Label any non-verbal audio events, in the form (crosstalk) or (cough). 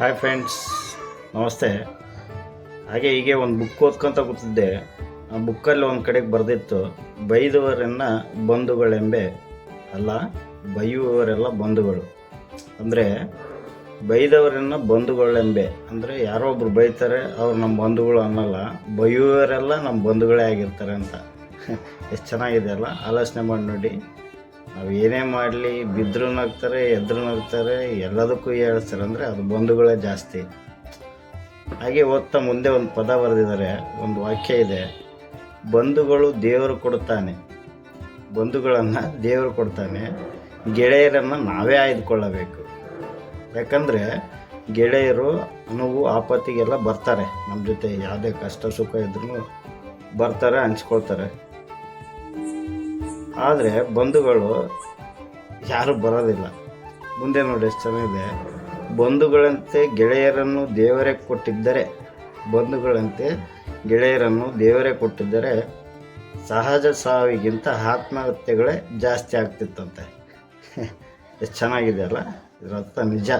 Hi friends ನಮಸ್ತೆ. ಹಾಗೆ ಹೀಗೆ ಒಂದು ಬುಕ್ ಓದ್ಕೊತ ಕೂತಿದ್ದೆ. ಆ ಬುಕ್ಕಲ್ಲಿ ಒಂದು ಕಡೆಗೆ ಬರೆದಿತ್ತು. ಬೈದವರನ್ನ ಬಂಧುಗಳೆಂಬೆ ಅಲ್ಲ, ಬೈಯುವವರೆಲ್ಲ ಬಂಧುಗಳು. ಅಂದರೆ ಬೈದವರನ್ನ ಬಂಧುಗಳೆಂಬೆ. ಅಂದರೆ ಯಾರೋ ಒಬ್ರು ಬೈತಾರೆ, ಅವ್ರು ನಮ್ಮ ಬಂಧುಗಳು ಅನ್ನಲ್ಲ, ಬೈಯುವವರೆಲ್ಲ ನಮ್ಮ ಬಂಧುಗಳೇ ಆಗಿರ್ತಾರೆ ಅಂತ. (laughs) ಎಷ್ಟು ಚೆನ್ನಾಗಿದೆ ಅಲ್ಲ? ಆಲೋಚನೆ ಮಾಡಿ ನೋಡಿ. ನಾವು ಏನೇ ಮಾಡಲಿ ಬಿದ್ದರೂ ನಗ್ತಾರೆ, ಎದ್ರು ನಗ್ತಾರೆ, ಎಲ್ಲದಕ್ಕೂ ಹೇಳ್ತಾರೆ ಅಂದರೆ ಅದು ಬಂಧುಗಳೇ ಜಾಸ್ತಿ. ಹಾಗೆ ಓದ್ತಾ ಮುಂದೆ ಒಂದು ಪದ ಬರೆದಿದ್ದಾರೆ, ಒಂದು ವಾಕ್ಯ ಇದೆ. ಬಂಧುಗಳು ದೇವರು ಕೊಡ್ತಾನೆ. ಬಂಧುಗಳನ್ನು ದೇವರು ಕೊಡ್ತಾನೆ. ಗೆಳೆಯರನ್ನು ನಾವೇ ಆಯ್ದುಕೊಳ್ಳಬೇಕು. ಯಾಕಂದರೆ ಗೆಳೆಯರು ನೋವು, ಆಪತ್ತಿಗೆಲ್ಲ ಬರ್ತಾರೆ. ನಮ್ಮ ಜೊತೆ ಯಾವುದೇ ಕಷ್ಟ ಸುಖ ಇದ್ರೂ ಬರ್ತಾರೆ, ಹಂಚ್ಕೊಳ್ತಾರೆ. ಆದರೆ ಬಂಧುಗಳು ಯಾರು ಬರೋದಿಲ್ಲ. ಮುಂದೆ ನೋಡಿ ಎಷ್ಟು ಚೆನ್ನಾಗಿದೆ. ಬಂಧುಗಳಂತೆ ಗೆಳೆಯರನ್ನು ದೇವರೇ ಕೊಟ್ಟಿದ್ದರೆ, ಬಂಧುಗಳಂತೆ ಗೆಳೆಯರನ್ನು ದೇವರೇ ಕೊಟ್ಟಿದ್ದರೆ ಸಹಜ ಸಾವಿಗಿಂತ ಆತ್ಮಹತ್ಯೆಗಳೇ ಜಾಸ್ತಿ ಆಗ್ತಿತ್ತಂತೆ. (laughs) ಎಷ್ಟು ಚೆನ್ನಾಗಿದೆ ಅಲ್ಲ? ಇದರ ಅರ್ಥ ನಿಜ.